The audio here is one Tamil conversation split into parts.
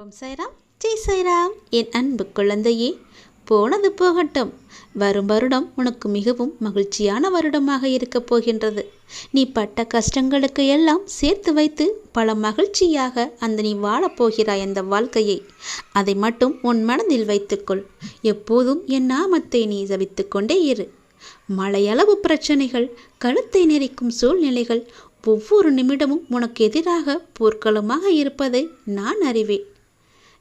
ஓம் சைராம் ஜெய் சைராம் என் அன்பு குழந்தையே போனது போகட்டும். வரும் வருடம் உனக்கு மிகவும் மகிழ்ச்சியான வருடமாக இருக்கப் போகின்றது. நீ பட்ட கஷ்டங்களுக்கு எல்லாம் சேர்த்து வைத்து பல மகிழ்ச்சியாக அந்த நீ வாழப்போகிறாய் அந்த வாழ்க்கையை. அதை மட்டும் உன் மனதில் வைத்துக்கொள். எப்போதும் என் நாமத்தை நீ ஜபித்து கொண்டே இரு. மழையளவு பிரச்சனைகள் கழுத்தை நெறிக்கும் சூழ்நிலைகள் ஒவ்வொரு நிமிடமும் உனக்கு எதிராக போர்க்களமாக இருப்பதை நான் அறிவேன்.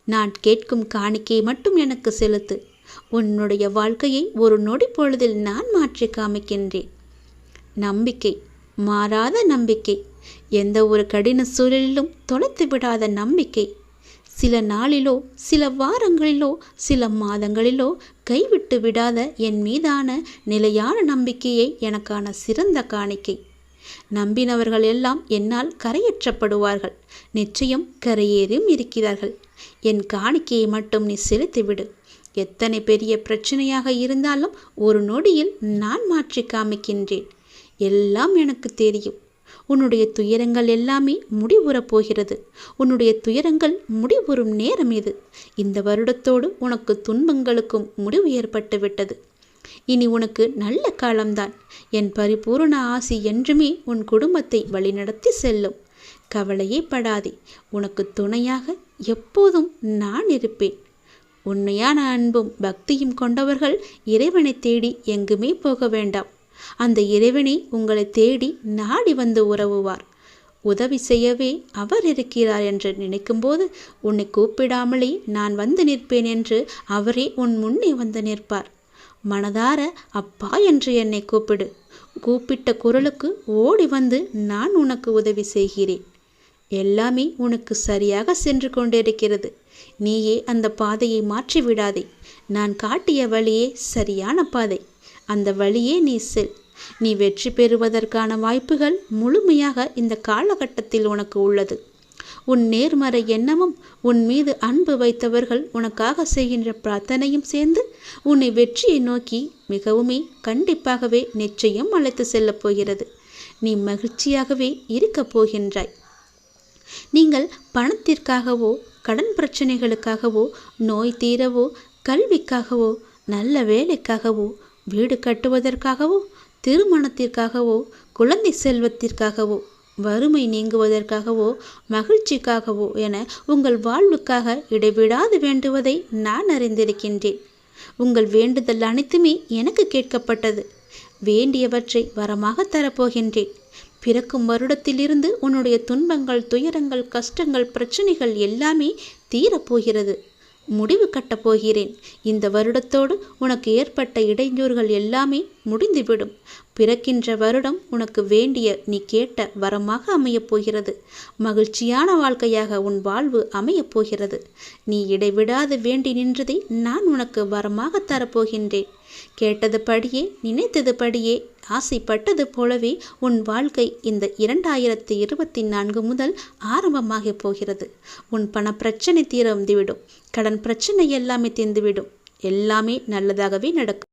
நான் கேட்கும் காணிக்கையை மட்டும் எனக்கு செலுத்து. உன்னுடைய வாழ்க்கையை ஒரு நொடி பொழுதில் நான் மாற்றி காமிக்கின்றேன். நம்பிக்கை மாறாத நம்பிக்கை எந்த ஒரு கடின சூழலிலும் தொலைத்து விடாத நம்பிக்கை. சில நாளிலோ சில வாரங்களிலோ சில மாதங்களிலோ கைவிட்டு விடாத என் மீதான நிலையான நம்பிக்கையை எனக்கான சிறந்த காணிக்கை. நம்பினவர்கள் எல்லாம் என்னால் கரையேற்றப்படுவார்கள். நிச்சயம் கரையேறியும் இருக்கிறார்கள். என் காணிக்கையை மட்டும் நீ செலுத்திவிடு. எத்தனை பெரிய பிரச்சனையாக இருந்தாலும் ஒரு நொடியில் நான் மாற்றி காமிக்கின்றேன். எல்லாம் எனக்கு தெரியும். உன்னுடைய துயரங்கள் எல்லாமே முடிவுறப் போகிறது. உன்னுடைய துயரங்கள் முடிவுறும் நேரம் இது. இந்த வருடத்தோடு உனக்கு துன்பங்களுக்கும் முடிவு ஏற்பட்டு விட்டது இனி உனக்கு நல்ல காலம்தான். என் பரிபூரண ஆசி என்றுமே உன் குடும்பத்தை வழிநடத்தி செல்லும். கவலையே படாதே. உனக்கு துணையாக எப்போதும் நான் இருப்பேன். உண்மையான அன்பும் பக்தியும் கொண்டவர்கள் இறைவனை தேடி எங்குமே போக வேண்டாம். அந்த இறைவனை உங்களை தேடி நாடி வந்து உறவுவார். உதவி செய்யவே அவர் இருக்கிறார் என்று நினைக்கும்போது உன்னை கூப்பிடாமலே நான் வந்து நிற்பேன் என்று அவரே உன் முன்னே வந்து நிற்பார். மனதார அப்பா என்று என்னை கூப்பிடு. கூப்பிட்ட குரலுக்கு ஓடி வந்து நான் உனக்கு உதவி செய்கிறேன். எல்லாமே உனக்கு சரியாக சென்று கொண்டிருக்கிறது. நீயே அந்த பாதையை மாற்றி விடாதே. நான் காட்டிய வழியே சரியான பாதை. அந்த வழியே நீ செல். நீ வெற்றி பெறுவதற்கான வாய்ப்புகள் முழுமையாக இந்த காலகட்டத்தில் உனக்கு உள்ளது. உன் நேர்மறை எண்ணமும் உன் மீது அன்பு வைத்தவர்கள் உனக்காக செய்கின்ற பிரார்த்தனையும் சேர்ந்து உன்னை வெற்றியை நோக்கி மிகவுமே கண்டிப்பாகவே நிச்சயம் அழைத்து செல்லப் போகிறது. நீ மகிழ்ச்சியாகவே இருக்கப் போகின்றாய். நீங்கள் பணத்திற்காகவோ கடன் பிரச்சனைகளுக்காகவோ நோய் தீரவோ கல்விக்காகவோ நல்ல வேலைக்காகவோ வீடு கட்டுவதற்காகவோ திருமணத்திற்காகவோ குழந்தை செல்வத்திற்காகவோ வறுமை நீங்குவதற்காகவோ மகிழ்ச்சிக்காகவோ என உங்கள் வாழ்வுக்காக இடைவிடாது வேண்டுவதை நான் அறிந்திருக்கின்றேன். உங்கள் வேண்டுதல் அனைத்துமே எனக்கு கேட்கப்பட்டது. வேண்டியவற்றை வரமாக தரப்போகின்றேன். பிறக்கும் வருடத்திலிருந்து உன்னுடைய துன்பங்கள் துயரங்கள் கஷ்டங்கள் பிரச்சனைகள் எல்லாமே தீரப்போகிறது. முடிவு கட்டப் போகிறேன் இந்த வருடத்தோடு உனக்கு ஏற்பட்ட இடைஞ்சூறுகள் எல்லாமே முடிந்துவிடும். பிறக்கின்ற வருடம் உனக்கு வேண்டிய நீ கேட்ட வரமாக அமையப் போகிறது. மகிழ்ச்சியான வாழ்க்கையாக உன் வாழ்வு அமையப் போகிறது. நீ இடைவிடாது வேண்டி நின்றதை நான் உனக்கு வரமாக தரப்போகின்றேன். கேட்டது படியே நினைத்தது படியே ஆசைப்பட்டது போலவே உன் வாழ்க்கை இந்த இரண்டாயிரத்தி இருபத்தி நான்கு முதல் ஆரம்பமாக போகிறது. உன் பண பிரச்சனை தீர வந்துவிடும் கடன் பிரச்சனை எல்லாமே தீர்ந்துவிடும். எல்லாமே நல்லதாகவே நடக்கும்.